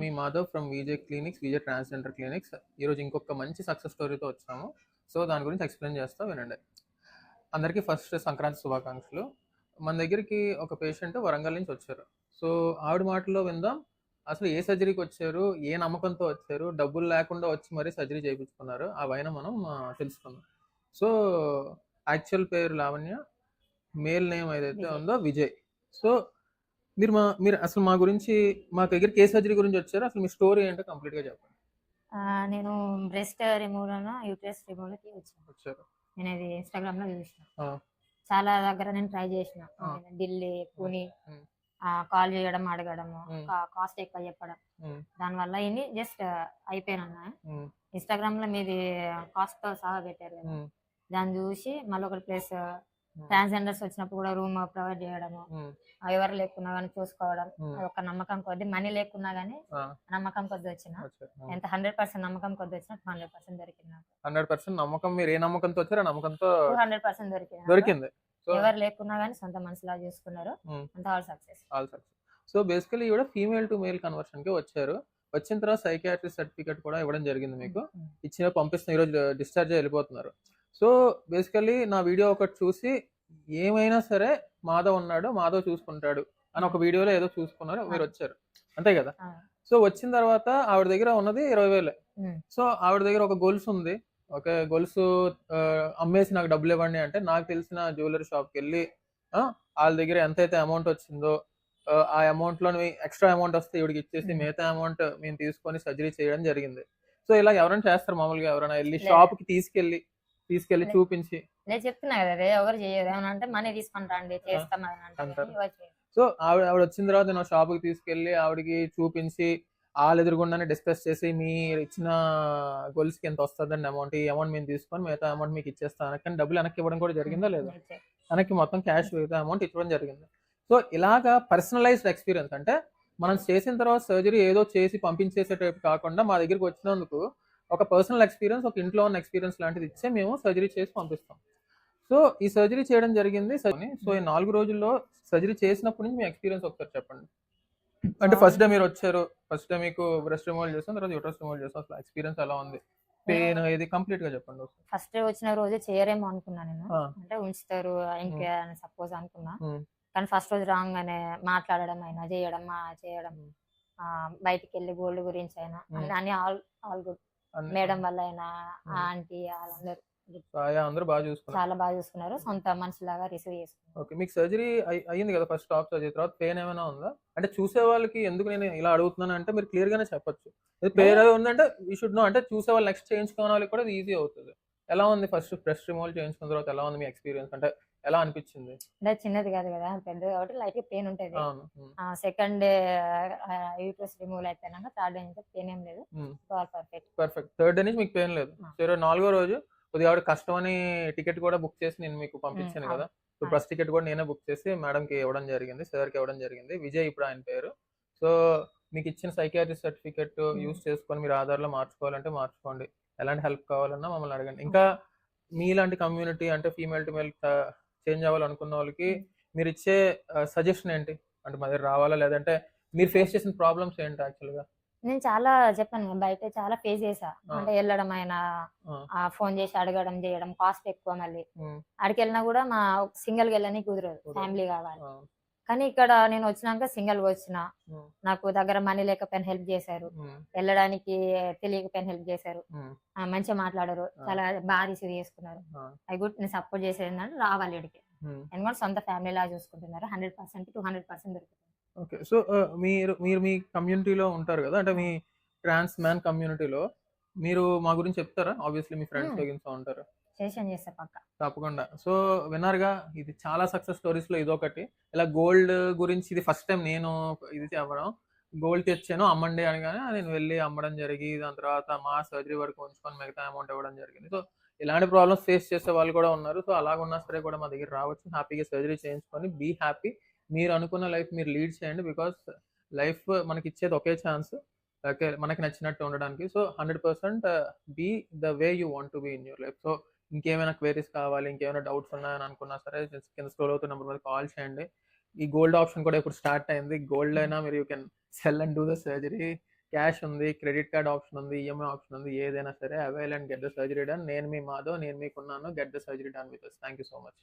Me Madhav from Vijay clinics Vijay transgender clinics ఈరోజు ఇంకొక మంచి సక్సెస్ స్టోరీతో వచ్చాము. సో దాని గురించి ఎక్స్ప్లెయిన్ చేస్తా వినండి. అందరికీ ఫస్ట్ సంక్రాంతి శుభాకాంక్షలు. మన దగ్గరికి ఒక పేషెంట్ వరంగల్ నుంచి వచ్చారు. సో ఆవిడ మాటల్లో విందాం. అసలు ఏ సర్జరీకి వచ్చారు? ఏ నమ్మకంతో వచ్చారు? డబ్బులు లేకుండా వచ్చి మరీ సర్జరీ చేయించుకున్నారు? ఆ పైన మనం తెలుసుకుందాం. సో యాక్చువల్ పేరు లావణ్య మేల్ నేమ్ ఏదైతే. ఉందో విజయ్. సో మీరు మా మీరు అసలు మా గురించి మా దగ్గరికి ఏ సర్జరీ గురించి వచ్చారు. అసలు మీ స్టోరీ ఏంటో కంప్లీట్గా చెప్పండి. ఆ, నేను బ్రెస్ట్ రిమూవ్ యూట్రస్ రిమూవ్కి వచ్చాను. నేను ఇది ఇన్స్టాగ్రామ్లో చూసిన. చాలా దగ్గర నేను ట్రై చేసిన. ఢిల్లీ పూణే. కాల్ చేయడం అడగడము. కాస్ట్ ఎక్కువ చెప్పడం. ఉమ్, దానివల్ల ఇది జస్ట్ అయిపోయినా ఉమ్, ఇన్స్టాగ్రామ్లో మీది కాస్ట్తో సహా పెట్టారు దాన్ని చూసి మళ్ళీ ఒకటి ప్లేస్ ట్రాన్స్జెండర్స్ వచ్చినప్పుడు కూడా రూమ్ ప్రొవైడ్ చేయడము ఎవరు లేకున్నా కానీ చూసుకోవడం ఒక నమ్మకం కొద్ది మనీ లేకున్నా కానీ ఆ, నమ్మకం కొద్ది వచ్చిన ఎంత హండ్రెడ్ పర్సెంట్ నమ్మకం కొద్ది వచ్చిన హండ్రెడ్ పర్సెంట్ దొరికింది హండ్రెడ్ పర్సెంట్ నమ్మకం మీరు ఏ నమ్మకంతో వచ్చారో నమ్మకంతో హండ్రెడ్ పర్సెంట్ దొరికింది. దొరికింది. ఎవరు లేకున్నా కానీ సొంత మనసులా చూసుకున్నారు. అంత all success. All success. So basically ఈవిడ ఫీమేల్ టు మేల్ కన్వర్షన్కి వచ్చారు. వచ్చిన తర్వాత సైకియాట్రిస్ట్ సర్టిఫికేట్ కూడా ఇవ్వడం జరిగింది మీకు. ఇచ్చిన పంపిస్తున్న ఈరోజు డిశ్చార్జ్ వెళ్ళిపోతున్నారు. సో బేసికలీ నా వీడియో ఒకటి చూసి ఏమైనా సరే మాధవ్ ఉన్నాడు మాధవ్ చూసుకుంటాడు అని ఒక వీడియోలో ఏదో చూసుకున్నారు మీరు వచ్చారు అంతే కదా? సో వచ్చిన తర్వాత ఆవిడ దగ్గర ఉన్నది ఇరవై వేలే. సో ఆవిడ దగ్గర ఒక గొలుసు ఉంది. ఒక గొలుసు అమ్మేసి నాకు డబ్బులు ఇవ్వండి అంటే నాకు తెలిసిన జ్యువెలరీ షాప్కి వెళ్ళి వాళ్ళ దగ్గర ఎంతైతే అమౌంట్ వచ్చిందో ఆ, అమౌంట్లో ఎక్స్ట్రా అమౌంట్ వస్తే ఇవిడికి ఇచ్చేసి. మిగతా అమౌంట్ మేము తీసుకొని సర్జరీ చేయడం జరిగింది. సో ఇలా ఎవరైనా చేస్తారు మామూలుగా ఎవరైనా వెళ్ళి. షాప్కి తీసుకెళ్ళి తీసుకెళ్ళి లేదు. చూపించి. నేను చెప్తున్నా కదా ఎవరు చేయరు. ఏమన్నా అంటే మనీ తీసుకొని రండి చేస్తాం అని అంటే అంటారు. సో ఆవిడ ఆవిడ వచ్చిన తర్వాత నేను షాప్కి తీసుకెళ్ళి ఆవిడకి చూపించి వాళ్ళు ఎదురుగుండానే డిస్కస్ చేసి మీరు ఇచ్చిన గొలుసుకి ఎంత వస్తుందండి అమౌంట్? ఈ అమౌంట్ మేము తీసుకొని మిగతా అమౌంట్ మీకు ఇచ్చేస్తాను కానీ డబ్బులు వెనక్కి ఇవ్వడం కూడా జరిగిందా లేదా. మనకి మొత్తం క్యాష్ మిగతా అమౌంట్ ఇవ్వడం జరిగింది. సో ఇలాగా పర్సనలైజ్డ్ ఎక్స్పీరియన్స్ అంటే మనం చేసిన తర్వాత సర్జరీ ఏదో చేసి పంపించేసే టైప్ కాకుండా మా దగ్గరికి వచ్చినందుకు ఒక పర్సనల్ ఎక్స్పీరియన్స్ ఒక ఇంట్లో ఉన్న ఎక్స్పీరియన్స్ లాంటిది ఇచ్చే మేము సర్జరీ చేసి పంపిస్తాం. సో ఈ సర్జరీ చేయడం జరిగింది. సో ఈ నాలుగు రోజుల్లో సర్జరీ చేసినప్పటి నుంచి మీ ఎక్స్పీరియన్స్ ఒకసారి చెప్పండి. అంటే ఫస్ట్ డే మీరు వచ్చారు. ఫస్ట్ డే మీకు బ్రెస్ట్ రిమూవల్ చేస్తాం తర్వాత యూట్రస్ రిమూవల్ చేస్తాం అసలు ఎక్స్పీరియన్స్ ఎలా ఉంది? పెయిన్ ఇది కంప్లీట్గా చెప్పండి ఫస్ట్ వచ్చిన రోజు చేయరేమో అనుకున్నా నేను. అంటే ఉంచుతారు ఇంకా సపోజ్ అనుకున్నా. ఉమ్, కానీ ఫస్ట్ రోజు రాగానే మాట్లాడడం అయినా చేయడం చేయడం బయటికి వెళ్ళి గోల్డ్ గురించి అయినా. అన్ని- ఆల్ ఆల్ గుడ్ మేడం వల్ల అయినా. ఆంటీ వాళ్ళందరూ అందరూ బాగా చూసుకున్నారు. చాలా బాగా చూసుకున్నారు. సొంత మనిషిలాగా రిసీవ్ చేసుకున్నారు. ఓకే మీకు సర్జరీ అయ్యింది కదా ఫస్ట్ స్టాప్ సర్జరీ తర్వాత పెయిన్ ఏమైనా ఉందా? అంటే చూసే వాళ్ళకి ఎందుకు నేను ఇలా అడుగుతున్నాను అంటే మీరు క్లియర్ గానే చెప్పొచ్చు. అది ఉందంటే ఈ షుడ్ నో అంటే చూసే వాళ్ళు నెక్స్ట్ చేయించుకునే వాళ్ళకి కూడా ఈజీ అవుతుంది. ఎలా ఉంది ఫస్ట్ బ్రెస్ట్ రిమూవల్ చేయించుకున్న తర్వాత ఎలా ఉంది మీ ఎక్స్పీరియన్స్? అంటే ఎలా అనిపించింది? అంటే చిన్నది కాదు కదా పెద్దది కాబట్టి లైట్ పెయిన్ ఉంటుంది. సెకండ్ డే యూట్రస్ రిమూవ్ అయిపోయినాక థర్డ్ డే నుంచి పెయిన్ ఏం లేదు. పర్ఫెక్ట్ పర్ఫెక్ట్ థర్డ్ డే నుంచి మీకు పెయిన్ లేదు. ఆ. సో ఈరోజు నాలుగో రోజు కొద్దిగా కష్టం అని టికెట్ కూడా బుక్ చేసి నేను మీకు పంపించాను. కదా. సో. బస్ టికెట్ కూడా నేనే బుక్ చేసి మేడం కి ఇవ్వడం జరిగింది సార్కి ఇవ్వడం జరిగింది. విజయ్ ఇప్పుడు ఆయన పేరు. సో మీకు ఇచ్చిన సైకియాట్రిస్ట్ సర్టిఫికెట్. యూస్ చేసుకొని మీరు ఆధార్లో మార్చుకోవాలంటే మార్చుకోండి. ఎలాంటి హెల్ప్ కావాలన్నా మమ్మల్ని అడగండి. ఇంకా మీలాంటి కమ్యూనిటీ అంటే ఫీమేల్ టు మేల్ చేంజ్ అవ్వాలనుకున్న వాళ్ళకి. మీరు ఇచ్చే సజెషన్ ఏంటి? అంటే మా దగ్గర రావాలా? లేదంటే మీరు ఫేస్ చేసిన ప్రాబ్లమ్స్ ఏంటి యాక్చువల్గా నేను చాలా చెప్పాను బయట చాలా ఫేస్ చేసా. అంటే వెళ్ళడం అయినా ఆ. ఫోన్ చేసి అడగడం చేయడం కాస్ట్ ఎక్కువ మళ్ళీ. ఆడికి వెళ్ళినా కూడా మా సింగిల్గా వెళ్ళని కుదరదు. ఫ్యామిలీ కావాలి. కానీ ఇక్కడ నేను వచ్చినాక సింగిల్ వచ్చిన. నాకు దగ్గర మనీ లేకపోయినా హెల్ప్ చేశారు. వెళ్ళడానికి తెలియకపోయినా హెల్ప్ చేశారు. మంచిగా మాట్లాడారు. చాలా బాగా రిసీవ్ చేసుకున్నారు. అది గుడ్ నేను సపోర్ట్ చేసేది ఏంటంటే రావాలి ఇక్కడికి. ఎందుకంటే సొంత ఫ్యామిలీ లా చూసుకుంటున్నారు. Hundred percent two hundred percent దొరుకుతుంది. ఓకే. సో మీరు మీరు మీ కమ్యూనిటీలో ఉంటారు కదా? అంటే మీ ట్రాన్స్ మ్యాన్ కమ్యూనిటీలో మీరు మా గురించి చెప్తారా? ఆబ్వియస్లీ మీ ఫ్రెండ్స్ ఉంటారు? చేసాను చేస్తా పక్క. తప్పకుండా. సో విన్నారుగా ఇది చాలా సక్సెస్ స్టోరీస్లో ఇదొకటి. ఇలా గోల్డ్ గురించి ఇది ఫస్ట్ టైం నేను ఇది చెప్పడం గోల్డ్ తెచ్చాను అమ్మండి అనగానే నేను వెళ్ళి అమ్మడం జరిగి దాని తర్వాత మా సర్జరీ వరకు ఉంచుకొని మిగతా అమౌంట్ ఇవ్వడం జరిగింది. సో ఇలాంటి ప్రాబ్లమ్స్ ఫేస్ చేసే వాళ్ళు కూడా ఉన్నారు. సో అలాగున్నా సరే కూడా మా దగ్గర రావచ్చు. హ్యాపీగా సర్జరీ చేయించుకొని బీ హ్యాపీ మీరు అనుకున్న లైఫ్ మీరు లీడ్ చేయండి బికాస్ లైఫ్ మనకి ఇచ్చేది ఒకే ఛాన్స్ మనకి నచ్చినట్టు ఉండడానికి. So hundred percent be the way you want to be in your life so ఇంకేమైనా క్వైరీస్ కావాలి ఇంకేమైనా డౌట్స్ ఉన్నాయని అనుకున్నా సరే కింద స్క్రోల్ అవుతున్న నెంబర్ మీద కాల్ చేయండి. ఈ గోల్డ్ ఆప్షన్ కూడా ఇప్పుడు స్టార్ట్ అయింది. గోల్డ్ అయినా మీరు you can sell and do the surgery. Cash ఉంది క్రెడిట్ కార్డ్ ఆప్షన్ ఉంది ఈఎంఐ ఆప్షన్ ఉంది ఏదైనా సరే avail and get the surgery done. నేను మీ మాధవ్ నేను మీకున్నాను. Get the surgery done with thank you so much.